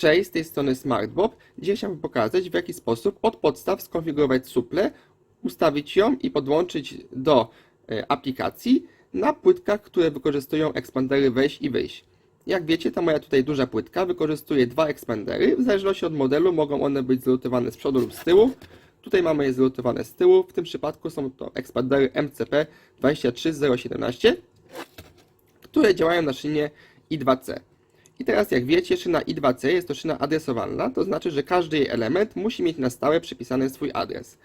Cześć, z tej strony SmartBob. Dzisiaj chciałbym pokazać, w jaki sposób od podstaw skonfigurować suplę, ustawić ją i podłączyć do e, aplikacji na płytkach, które wykorzystują ekspandery wejść i wyjść. Jak wiecie, ta moja tutaj duża płytka wykorzystuje dwa ekspandery. W zależności od modelu mogą one być zlutowane z przodu lub z tyłu. Tutaj mamy je zlutowane z tyłu. W tym przypadku są to ekspandery MCP 23017, które działają na szynie I2C. I teraz jak wiecie, szyna I2C jest to szyna adresowalna, to znaczy, że każdy jej element musi mieć na stałe przypisany swój adres.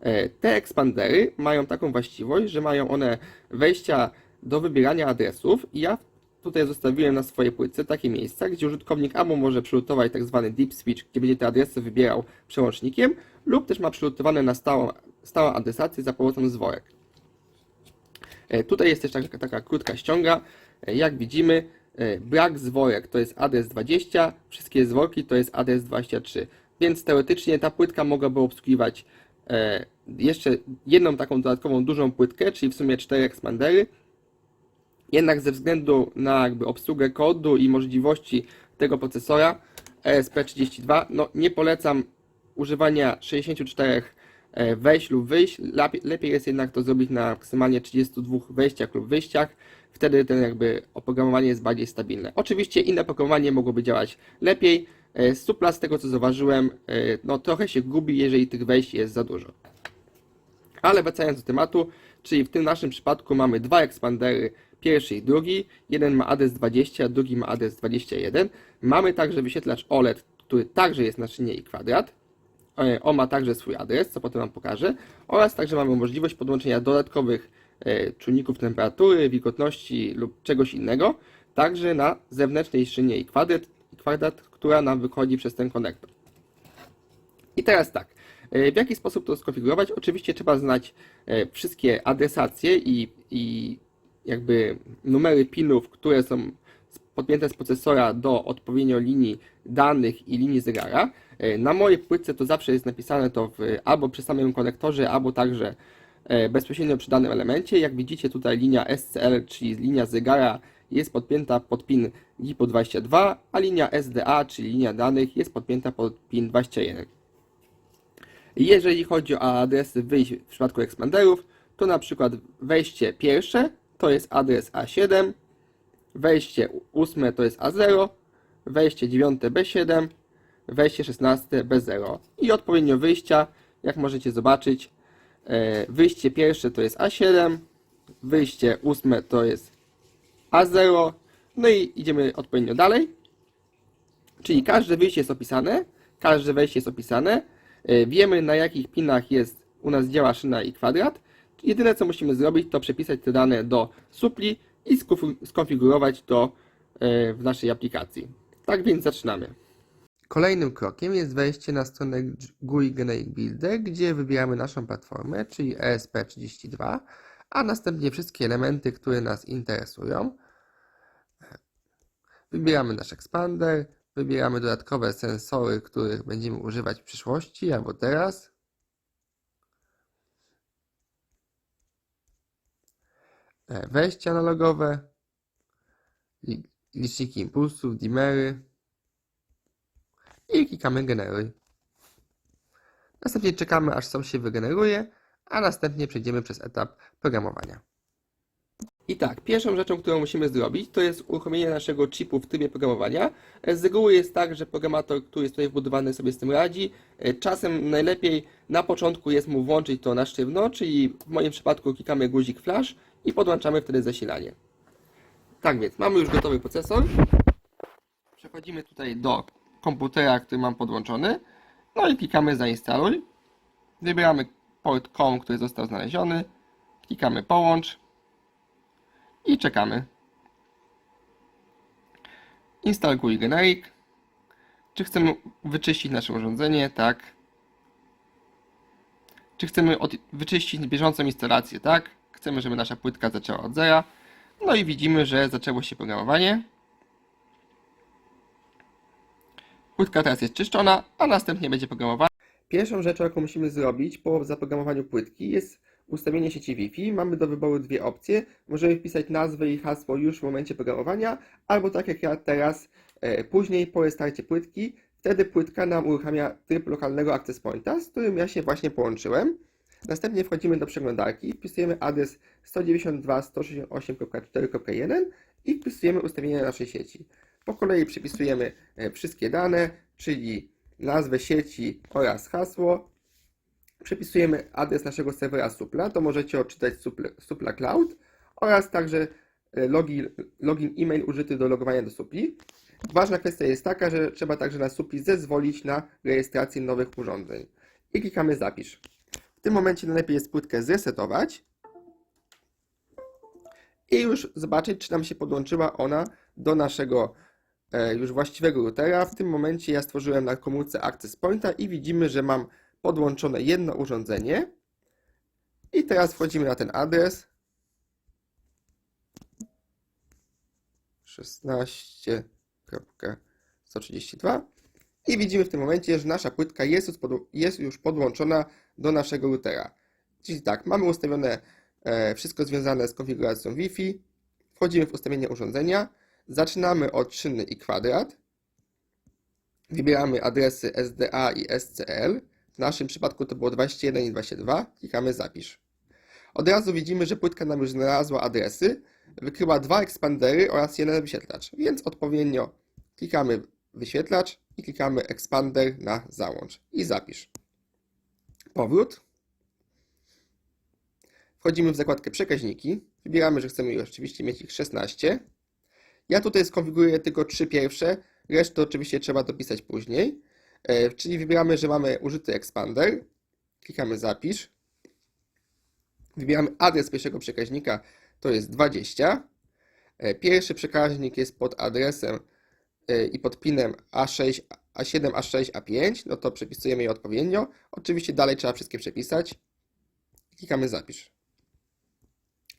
E, Te ekspandery mają taką właściwość, że mają one wejścia do wybierania adresów i ja tutaj zostawiłem na swojej płytce takie miejsca, gdzie użytkownik albo może przylutować tak zwany deep switch, gdzie będzie te adresy wybierał przełącznikiem, lub też ma przylutowane na stałą, stałą adresację za pomocą zworek. E, Tutaj jest też taka, taka krótka ściąga. E, Jak widzimy, brak zworek to jest adres 20, wszystkie zworki to jest adres 23. Więc teoretycznie ta płytka mogłaby obsługiwać e, jeszcze jedną taką dodatkową dużą płytkę, czyli w sumie cztery expandery. Jednak ze względu na jakby obsługę kodu i możliwości tego procesora ESP32, no nie polecam używania 64 e, wejść lub wyjść. Lepiej, lepiej jest jednak to zrobić na maksymalnie 32 wejściach lub wyjściach. Wtedy ten jakby oprogramowanie jest bardziej stabilne. Oczywiście inne oprogramowanie mogłoby działać lepiej. E, Supla z tego co zauważyłem, e, no trochę się gubi, jeżeli tych wejść jest za dużo. Ale wracając do tematu, czyli w tym naszym przypadku mamy dwa ekspandery, pierwszy i drugi. Jeden ma adres 20, drugi ma adres 21. Mamy także wyświetlacz OLED, który także jest na szynie i kwadrat. E, On ma także swój adres, co potem Wam pokażę. Oraz także mamy możliwość podłączenia dodatkowych e, czujników temperatury, wilgotności lub czegoś innego. Także na zewnętrznej szynie i kwadrat, kwadrat która nam wychodzi przez ten konektor. I teraz tak, e, w jaki sposób to skonfigurować? Oczywiście trzeba znać wszystkie adresacje i, i jakby numery pinów, które są podpięte z procesora do odpowiednio linii danych i linii zegara. E, Na mojej płytce to zawsze jest napisane to w, albo przy samym konektorze, albo także e, bezpośrednio przy danym elemencie. Jak widzicie tutaj linia SCL, czyli linia zegara jest podpięta pod pin GIPO22, a linia SDA, czyli linia danych jest podpięta pod pin 21. Jeżeli chodzi o adresy wyjść w przypadku ekspanderów, to na przykład wejście pierwsze to jest adres A7, wejście ósme to jest A0, wejście dziewiąte B7, wejście 16 B0 i odpowiednio wyjścia, jak możecie zobaczyć, e, wyjście pierwsze to jest A7, wyjście ósme to jest A0, no i idziemy odpowiednio dalej. Czyli każde wyjście jest opisane, każde wejście jest opisane. E, Wiemy na jakich pinach jest u nas działa szyna i kwadrat. Jedyne co musimy zrobić to przepisać te dane do supli i skonfi- skonfigurować to e, w naszej aplikacji. Tak więc zaczynamy. Kolejnym krokiem jest wejście na stronę GUI Generic Builder, gdzie wybieramy naszą platformę, czyli ESP32, a następnie wszystkie elementy, które nas interesują. Wybieramy nasz expander, wybieramy dodatkowe sensory, których będziemy używać w przyszłości albo teraz. E, Wejścia analogowe, li- liczniki impulsów, dimery i klikamy generuj. Następnie czekamy aż sam się wygeneruje, a następnie przejdziemy przez etap programowania. I tak, pierwszą rzeczą, którą musimy zrobić, to jest uruchomienie naszego chipu w trybie programowania. E, Z reguły jest tak, że programator, który jest tutaj wbudowany, sobie z tym radzi. E, Czasem najlepiej na początku jest mu włączyć to na sztywno, czyli w moim przypadku klikamy guzik flash i podłączamy wtedy zasilanie. Tak więc, mamy już gotowy procesor. Przechodzimy tutaj do komputera, który mam podłączony. No i klikamy zainstaluj. Wybieramy port COM, który został znaleziony. Klikamy połącz i czekamy. Install GUI Generic. Czy chcemy wyczyścić nasze urządzenie? Tak. Czy chcemy wyczyścić bieżącą instalację? Tak. Chcemy, żeby nasza płytka zaczęła od zera. No i widzimy, że zaczęło się programowanie. Płytka teraz jest czyszczona, a następnie będzie programowana. Pierwszą rzeczą, jaką musimy zrobić po zaprogramowaniu płytki jest ustawienie sieci Wi-Fi. Mamy do wyboru dwie opcje. Możemy wpisać nazwę i hasło już w momencie programowania, albo tak jak ja teraz E, Później po restarcie płytki, wtedy płytka nam uruchamia tryb lokalnego access pointa, z którym ja się właśnie połączyłem. Następnie wchodzimy do przeglądarki, wpisujemy adres 192.168.4.1 i wpisujemy ustawienia naszej sieci. Po kolei przypisujemy e, wszystkie dane, czyli nazwę sieci oraz hasło. Przepisujemy adres naszego serwera Supla, to możecie odczytać Supla, Supla Cloud oraz także e, login, login e-mail użyty do logowania do Supli. Ważna kwestia jest taka, że trzeba także na Supli zezwolić na rejestrację nowych urządzeń. I klikamy zapisz. Tym momencie najlepiej jest płytkę zresetować i już zobaczyć, czy nam się podłączyła ona do naszego e, już właściwego routera. W tym momencie ja stworzyłem na komórce Access Pointa i widzimy, że mam podłączone jedno urządzenie. I teraz wchodzimy na ten adres 16.132 i widzimy w tym momencie, że nasza płytka jest jest już podłączona do naszego routera. Czyli tak, mamy ustawione e, wszystko związane z konfiguracją Wi-Fi. Wchodzimy w ustawienie urządzenia. Zaczynamy od szyny i kwadrat. Wybieramy adresy SDA i SCL. W naszym przypadku to było 21 i 22. Klikamy zapisz. Od razu widzimy, że płytka nam już znalazła adresy. Wykryła dwa ekspandery oraz jeden wyświetlacz, więc odpowiednio klikamy wyświetlacz i klikamy expander na załącz i zapisz. Powrót. Wchodzimy w zakładkę przekaźniki. Wybieramy, że chcemy oczywiście mieć ich 16. Ja tutaj skonfiguruję tylko trzy pierwsze, resztę oczywiście trzeba dopisać później. E, Czyli wybieramy, że mamy użyty expander. Klikamy zapisz. Wybieramy adres pierwszego przekaźnika, to jest 20. E, Pierwszy przekaźnik jest pod adresem i pod pinem A6, A7, A6, A5, no to przepisujemy je odpowiednio. Oczywiście dalej trzeba wszystkie przepisać. Klikamy zapisz.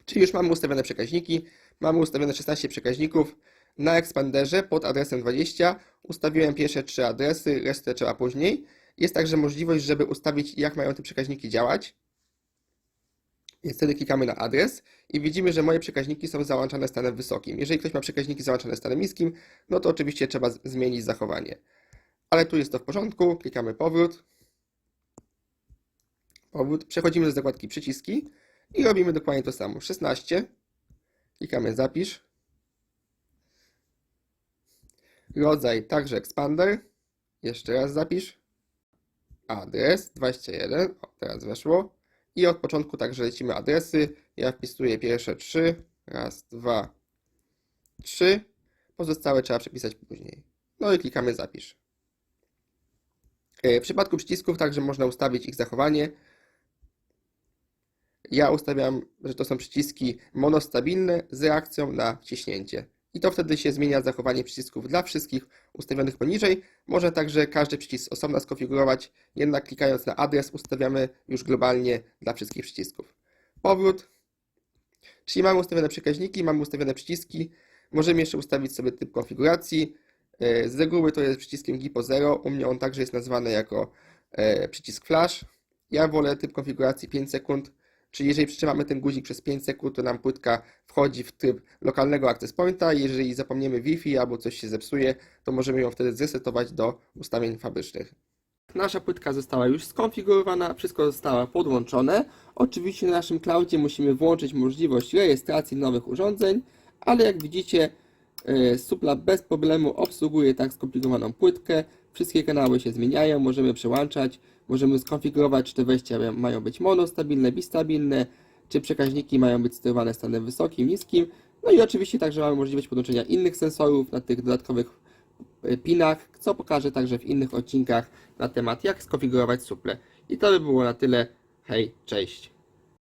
Czyli już mamy ustawione przekaźniki, mamy ustawione 16 przekaźników. Na ekspanderze pod adresem 20 ustawiłem pierwsze trzy adresy, resztę trzeba później. Jest także możliwość, żeby ustawić jak mają te przekaźniki działać. Wtedy klikamy na adres i widzimy, że moje przekaźniki są załączane stanem wysokim. Jeżeli ktoś ma przekaźniki załączane stanem niskim, no to oczywiście trzeba zmienić zachowanie. Ale tu jest to w porządku, klikamy powrót. Powrót. Przechodzimy do zakładki przyciski i robimy dokładnie to samo. 16. Klikamy zapisz. Rodzaj także expander. Jeszcze raz zapisz. Adres 21. O, teraz weszło. I od początku także lecimy adresy. Ja wpisuję pierwsze trzy. Raz, dwa, trzy. Pozostałe trzeba przepisać później. No i klikamy zapisz. E, W przypadku przycisków także można ustawić ich zachowanie. Ja ustawiam, że to są przyciski monostabilne z reakcją na wciśnięcie. I to wtedy się zmienia zachowanie przycisków dla wszystkich ustawionych poniżej. Można także każdy przycisk osobno skonfigurować, jednak klikając na adres ustawiamy już globalnie dla wszystkich przycisków. Powrót. Czyli mamy ustawione przekaźniki, mamy ustawione przyciski. Możemy jeszcze ustawić sobie typ konfiguracji. E, Z reguły to jest przyciskiem GIPO 0. U mnie on także jest nazwany jako e, przycisk flash. Ja wolę typ konfiguracji 5 sekund. Czyli jeżeli przytrzymamy ten guzik przez 5 sekund, to nam płytka wchodzi w tryb lokalnego access pointa. Jeżeli zapomniemy Wi-Fi albo coś się zepsuje, to możemy ją wtedy zresetować do ustawień fabrycznych. Nasza płytka została już skonfigurowana, wszystko zostało podłączone. Oczywiście na naszym cloudzie musimy włączyć możliwość rejestracji nowych urządzeń, ale jak widzicie, e, Supla bez problemu obsługuje tak skomplikowaną płytkę. Wszystkie kanały się zmieniają, możemy przełączać, możemy skonfigurować, czy te wejścia mają- być monostabilne, bistabilne, czy przekaźniki mają być sterowane stanem wysokim, niskim. No i oczywiście także mamy możliwość podłączenia innych sensorów na tych dodatkowych e, pinach, co pokażę także w innych odcinkach na temat jak skonfigurować suple. I to by było na tyle. Hej, cześć.